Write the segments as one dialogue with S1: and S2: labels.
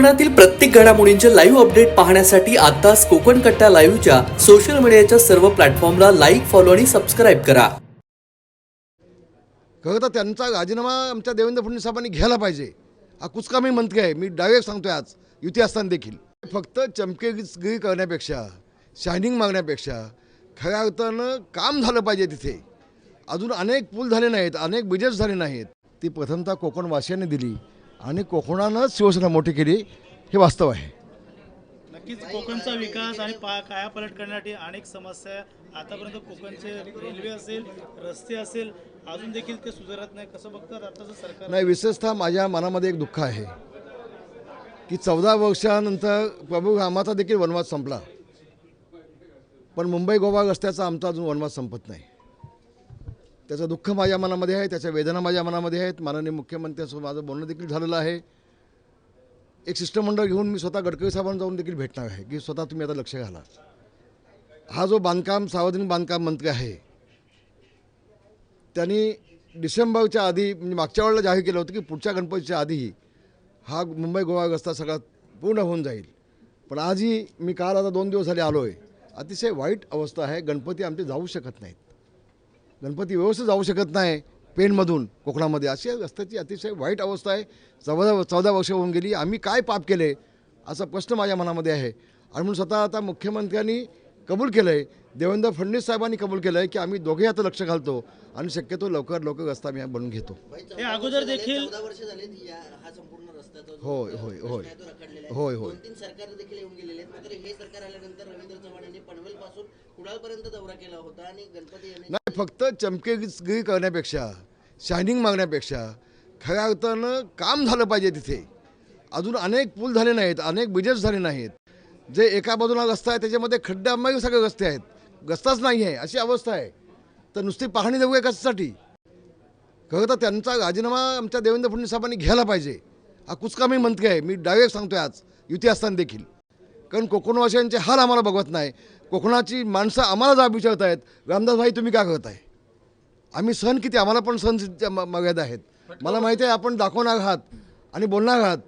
S1: कोकणातील प्रत्येक घडामोडींचे लाईव्ह अपडेट पाहण्यासाठी आताच कोकण कट्टा लाईव्हच्या सोशल मीडियाच्या सर्व प्लॅटफॉर्मला लाईक फॉलो आणि सबस्क्राईब करा.
S2: खरं तर त्यांचा राजीनामा आमच्या देवेंद्र फडणवीस साहेबांनी घ्यायला पाहिजे. हा कुचकामी म्हणते आहे. मी डायरेक्ट सांगतोय आज. युती असताना देखील. फक्त चमकेगिरी करण्यापेक्षा शायनिंग मागण्यापेक्षा खऱ्या अर्थानं काम झालं पाहिजे तिथे. अजून अनेक पूल झाले नाहीत अनेक ब्रिजेस झाले नाहीत. ती प्रथमतः कोकणवासियांनी दिली. आणि कोकणानंच शिवसेना मोठी केली हे वास्तव आहे.
S3: नक्कीच कोकणचा विकास आणि पा कायापालट करण्यासाठी अनेक समस्या आतापर्यंत कोकणचे रेल्वे असेल रस्ते असेल अजून देखील ते सुधारत नाही. कसं बघतात आताचं सरकार
S2: नाही विशेषतः माझ्या मनामध्ये एक दुःख आहे की चौदा वर्षानंतर प्रभू रामाचा देखील वनवास संपला. पण मुंबई गोवा रस्त्याचा आमचा अजून वनवास संपत नाही. त्याचं दुःख माझ्या मनामध्ये आहे त्याच्या वेदना माझ्या मनामध्ये आहेत. माननीय मुख्यमंत्र्यांसोबत माझं बोलणं देखील झालेलं आहे. एक शिष्टमंडळ घेऊन मी स्वतः गडकरी साहेबांना जाऊन देखील भेटणार आहे की स्वतः तुम्ही आता लक्ष घाला. हा जो बांधकाम सार्वजनिक बांधकाम मंत्री आहे त्यांनी डिसेंबरच्या आधी म्हणजे मागच्या वेळेला जाहीर केलं होतं की पुढच्या गणपतीच्या आधी हा मुंबई गोवा रस्ता सगळा पूर्ण होऊन जाईल. पण आजही मी काल आता दोन दिवस झाले आलो आहे अतिशय वाईट अवस्था आहे. गणपती आमचे जाऊ शकत नाहीत. गणपती व्यवस्थित जाऊ शकत नाही पेनमधून कोकणामध्ये. अशी रस्त्याची अतिशय वाईट अवस्था आहे. चौदा चौदा वर्ष होऊन गेली. आम्ही काय पाप केले? असा प्रश्न माझ्या मनामध्ये आहे. आणि म्हणून स्वतः आता मुख्यमंत्र्यांनी कबूल केलं आहे देवेंद्र फडणवीस साहेबांनी कबूल केलं आहे की आम्ही दोघेही आता लक्ष घालतो आणि शक्यतो लवकर लवकर रस्ता आम्ही बनवून घेतो.
S3: हे अगोदर देखील
S4: हा
S2: होय होय होय. होय होय.
S4: दोन तीन सरकार देखील येऊन गेलेले आहेत. मात्र हे सरकार आल्यानंतर रवींद्र चव्हाण यांनी पनवेल पासून कुडाळपर्यंत दौरा केला होता आणि गणपती यांनी
S2: नाही फक्त चमकेगिरी करण्यापेक्षा शायनिंग मागण्यापेक्षा खऱ्या अर्थानं काम झालं पाहिजे तिथे. अजून अनेक पूल झाले नाहीत अनेक ब्रिजेस झाले नाहीत. जे एका बाजूला रस्ता आहे त्याच्यामध्ये खड्डे आम्ही सगळे रस्ते आहेत. रस्ताच नाही आहे अशी अवस्था आहे. तर नुसती पाहणी देऊ आहे कशासाठी खरं तर त्यांचा राजीनामा आमच्या देवेंद्र फडणवीस साहेबांनी घ्यायला पाहिजे. हा कुचकामी मंत्री आहे. मी डायरेक्ट सांगतोय आज. युती असताना देखील. कारण कोकणवासियांचे हाल आम्हाला बघत नाही. कोकणाची माणसं आम्हाला जाब विचारत आहेत. रामदास भाई तुम्ही काय करताय? आम्ही सण किती? आम्हाला पण सण मर्यादा आहेत. मला माहिती आहे आपण दाखवणार आहात आणि बोलणार आहात.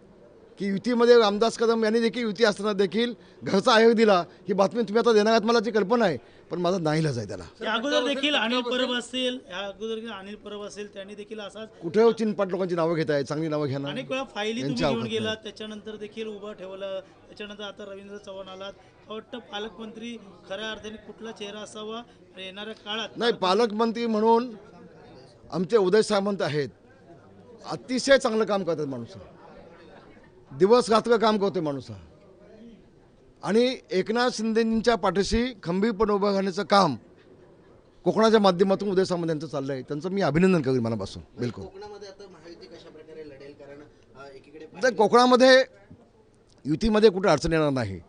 S2: की युतीमध्ये रामदास कदम यांनी देखील युती असताना देखील घरचा आयोग दिला. ही बातमी तुम्ही आता देणार आहात मला ती कल्पना आहे. पण माझा नाईलाज आहे त्याला.
S3: अगोदर देखील अनिल परब असेल या अगोदर देखील अनिल परब असेल त्यांनी देखील असाच
S2: कुठे चिनपाट लोकांची नावं घेत आहेत चांगली नावं घ्या ना
S3: अनेक वेळा फायली घेऊन गेलात त्याच्यानंतर देखील उभं ठेवलं त्याच्यानंतर आता रवींद्र चव्हाण आलात. वाटतं पालकमंत्री खऱ्या अर्थाने कुठला चेहरा असावा येणाऱ्या काळात
S2: नाही पालकमंत्री म्हणून आमचे उदय सामंत आहेत. अतिशय चांगलं काम करतात माणूस. दिवस रात्र काम करतोय माणूस हा. आणि एकनाथ शिंदेंच्या पाठीशी खंबीरपणे उभं राहण्याचं काम कोकणाच्या माध्यमातून उदय सामंत यांचं चाललं आहे त्यांचं मी अभिनंदन करेन मनापासून बिलकुल. तर कोकणामध्ये युतीमध्ये कुठे अडचण येणार नाही.